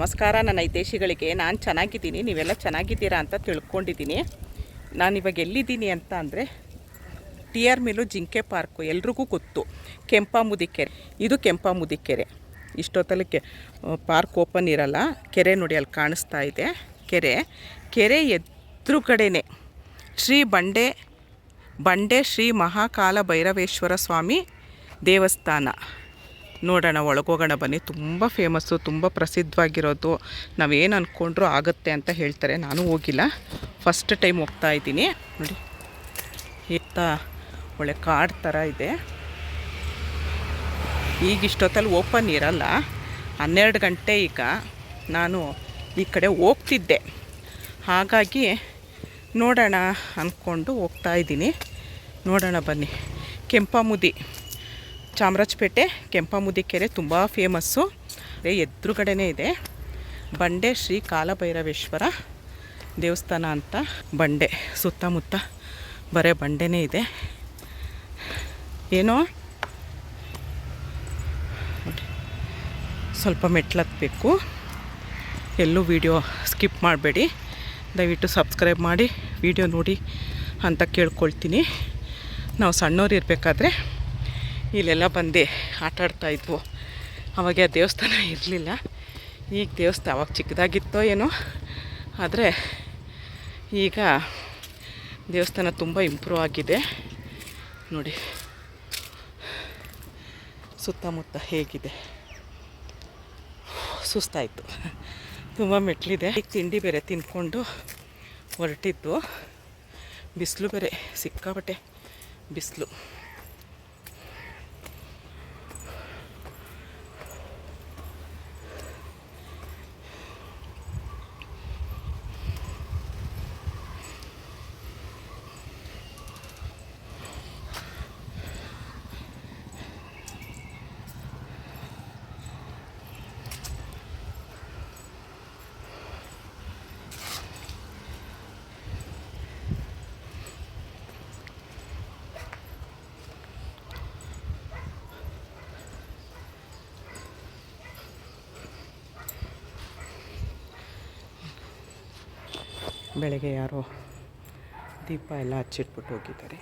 ನಮಸ್ಕಾರ, ನನ್ನ ಹಿತೇಶಿಗಳಿಗೆ ನಾನು ಚೆನ್ನಾಗಿದ್ದೀನಿ, ನೀವೆಲ್ಲ ಚೆನ್ನಾಗಿದ್ದೀರಾ ಅಂತ ತಿಳ್ಕೊಂಡಿದ್ದೀನಿ. ನಾನು ಇವಾಗ ಎಲ್ಲಿದ್ದೀನಿ ಅಂತ ಅಂದರೆ ಟಿ ಆರ್ ಮಿಲು ಜಿಂಕೆ ಪಾರ್ಕು, ಎಲ್ರಿಗೂ ಗೊತ್ತು. ಕೆಂಪಾಮುದಿ ಕೆರೆ ಇದು ಕೆಂಪಾಮುದಿ ಕೆರೆ ಇಷ್ಟೊತ್ತಲ್ಲಿ ಕೆ ಪಾರ್ಕ್ ಓಪನ್ ಇರಲ್ಲ. ಕೆರೆ ನೋಡಿ ಅಲ್ಲಿ ಕಾಣಿಸ್ತಾ ಇದೆ. ಕೆರೆ ಕೆರೆ ಎದುರುಗಡೆನೆ ಶ್ರೀ ಬಂಡೆ ಬಂಡೆ ಶ್ರೀ ಮಹಾಕಾಲ ಭೈರವೇಶ್ವರ ಸ್ವಾಮಿ ದೇವಸ್ಥಾನ. ನೋಡೋಣ, ಒಳಗೋಗೋಣ ಬನ್ನಿ. ತುಂಬ ಫೇಮಸ್ಸು ತುಂಬ ಪ್ರಸಿದ್ಧವಾಗಿರೋದು. ನಾವೇನು ಅಂದ್ಕೊಂಡ್ರೂ ಆಗುತ್ತೆ ಅಂತ ಹೇಳ್ತಾರೆ. ನಾನು ಹೋಗಿಲ್ಲ. ಫಸ್ಟ್ ಟೈಮ್ ಹೋಗ್ತಾ ಇದ್ದೀನಿ. ನೋಡಿ ಎತ್ತ ಒಳ್ಳೆ ಕಾಡು ಥರ ಇದೆ. ಈಗ ಇಷ್ಟೊತ್ತಲ್ಲಿ ಓಪನ್ ಇರಲ್ಲ. ಹನ್ನೆರಡು ಗಂಟೆ ಈಗ ನಾನು ಈ ಕಡೆ ಹೋಗ್ತಿದ್ದೆ. ಹಾಗಾಗಿ ನೋಡೋಣ ಅಂದ್ಕೊಂಡು ಹೋಗ್ತಾ ಇದ್ದೀನಿ. ನೋಡೋಣ ಬನ್ನಿ. ಕೆಂಪಾಮುದಿ. ಚಾಮರಾಜಪೇಟೆ ಕೆಂಪಾಮುದಿ ಕೆರೆ ತುಂಬ ಫೇಮಸ್ಸು ಎದುರುಗಡೆನೇ ಇದೆ. ಬಂಡೆ ಶ್ರೀ ಕಾಲಭೈರವೇಶ್ವರ ದೇವಸ್ಥಾನ ಅಂತ ಬಂಡೆ. ಸುತ್ತಮುತ್ತ ಬರೇ ಬಂಡೆನೇ ಇದೆ. ಏನೋ. ಸ್ವಲ್ಪ ಮೆಟ್ಲತ್ತಬೇಕು ಎಲ್ಲೂ ವೀಡಿಯೋ ಸ್ಕಿಪ್ ಮಾಡಬೇಡಿ. ದಯವಿಟ್ಟು ಸಬ್ಸ್ಕ್ರೈಬ್ ಮಾಡಿ ವಿಡಿಯೋ ನೋಡಿ ಅಂತ ಕೇಳ್ಕೊಳ್ತೀನಿ. ನಾವು ಸಣ್ಣವ್ರು ಇರಬೇಕಾದ್ರೆ ಇಲ್ಲೆಲ್ಲ ಬಂದು ಆಟಾಡ್ತಾಯಿದ್ವು ಅವಾಗ ಆ ದೇವಸ್ಥಾನ ಇರಲಿಲ್ಲ. ಈಗ ದೇವಸ್ಥಾನ ಅವಾಗ ಚಿಕ್ಕದಾಗಿತ್ತೋ ಏನೋ, ಆದರೆ ಈಗ ದೇವಸ್ಥಾನ ತುಂಬ ಇಂಪ್ರೂವ್ ಆಗಿದೆ. ನೋಡಿ, ಸುತ್ತಮುತ್ತ ಹೇಗಿದೆ. ಸುಸ್ತಾಯಿತು. ತುಂಬ ಮೆಟ್ಲಿದೆ. ಈಗ ತಿಂಡಿ ಬೇರೆ ತಿಂದ್ಕೊಂಡು ಹೊರಟಿದ್ದು. ಬಿಸಿಲು ಬೇರೆ, ಸಿಕ್ಕಾಪಟ್ಟೆ ಬಿಸಿಲು. ಬೆಳಗ್ಗೆ ಯಾರೋ ದೀಪ ಎಲ್ಲ ಹಚ್ಚಿಟ್ಬಿಟ್ಟು ಹೋಗಿದ್ದಾರೆ.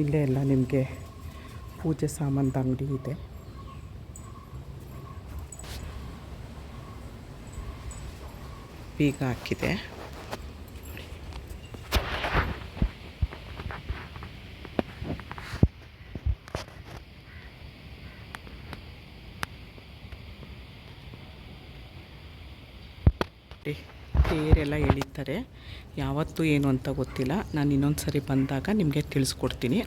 ಇಲ್ಲೇ ಎಲ್ಲ ನಿಮಗೆ ಪೂಜೆ ಸಾಮಾನು ಅಂಗಡಿ ಇದೆ. ಬೀಗ ಹಾಕಿದೆ. ನೋಡಿ, ತೇರೆಲ್ಲ ಎಳಿತಾರೆ. ಯಾವತ್ತೂ ಏನು ಅಂತ ಗೊತ್ತಿಲ್ಲ. ನಾನು ಇನ್ನೊಂದು ಸರಿ ಬಂದಾಗ ನಿಮಗೆ ತಿಳಿಸ್ಕೊಡ್ತೀನಿ.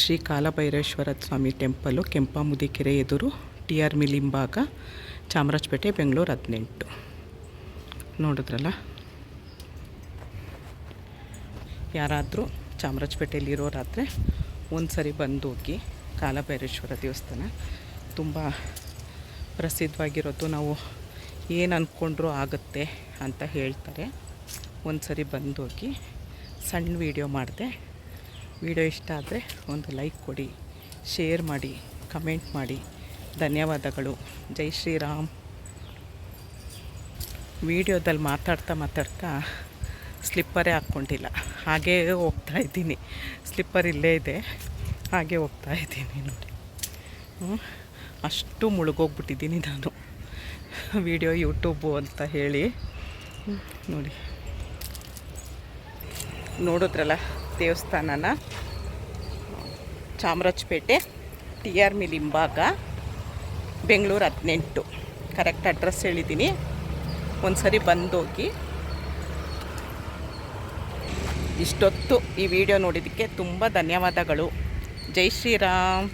ಶ್ರೀ ಕಾಲಭೈರೇಶ್ವರ ಸ್ವಾಮಿ ಟೆಂಪಲ್ಲು ಕೆಂಪಾಮುದಿ ಕೆರೆ ಎದುರು ಟಿ ಆರ್ ಮಿಲ್ ಹಿಂಭಾಗ ಚಾಮರಾಜಪೇಟೆ ಬೆಂಗಳೂರು ಹದಿನೆಂಟು. ನೋಡಿದ್ರಲ್ಲ? ಯಾರಾದರೂ ಚಾಮರಾಜಪೇಟೆಯಲ್ಲಿರೋರಾದರೆ ಒಂದು ಸರಿ ಬಂದು ಹೋಗಿ ಕಾಲಭೈರೇಶ್ವರ ದೇವಸ್ಥಾನ. ತುಂಬ ಪ್ರಸಿದ್ಧವಾಗಿರೋದು ನಾವು ಏನು ಅಂದ್ಕೊಂಡ್ರೂ ಆಗುತ್ತೆ ಅಂತ ಹೇಳ್ತಾರೆ. ಒಂದು ಸರಿ ಬಂದು ಹೋಗಿ ಸಣ್ಣ ವೀಡಿಯೋ ಮಾಡಿದೆ. ವೀಡಿಯೋ ಇಷ್ಟ ಆದರೆ ಒಂದು ಲೈಕ್ ಕೊಡಿ ಶೇರ್ ಮಾಡಿ ಕಮೆಂಟ್ ಮಾಡಿ. ಧನ್ಯವಾದಗಳು. ಜೈ ಶ್ರೀರಾಮ್. ವೀಡಿಯೋದಲ್ಲಿ ಮಾತಾಡ್ತಾ ಮಾತಾಡ್ತಾ ಸ್ಲಿಪ್ಪರೇ ಹಾಕ್ಕೊಂಡಿಲ್ಲ ಹಾಗೇ ಹೋಗ್ತಾ ಇದ್ದೀನಿ. ಸ್ಲಿಪ್ಪರ್ ಇಲ್ಲೇ ಇದೆ. ಹಾಗೆ ಹೋಗ್ತಾ ಇದ್ದೀನಿ ನೋಡಿ. ಅಷ್ಟು ಮುಳುಗೋಗ್ಬಿಟ್ಟಿದ್ದೀನಿ ನಾನು. ವಿಡಿಯೋ ಯೂಟ್ಯೂಬು ಅಂತ ಹೇಳಿ. ನೋಡಿ. ನೋಡಿದ್ರಲ್ಲ ದೇವಸ್ಥಾನನ? ಚಾಮರಾಜಪೇಟೆ ಟಿ ಆರ್ ಮಿಲ್ ಹಿಂಭಾಗ ಬೆಂಗಳೂರು ಹದಿನೆಂಟು. ಕರೆಕ್ಟ್ ಅಡ್ರೆಸ್ ಹೇಳಿದ್ದೀನಿ ಒಂದು ಸರಿ ಬಂದೋಗಿ. ಇಷ್ಟೊತ್ತು ಈ ವಿಡಿಯೋ ನೋಡಿದ್ದಕ್ಕೆ ತುಂಬ ಧನ್ಯವಾದಗಳು. ಜೈ ಶ್ರೀರಾಮ್.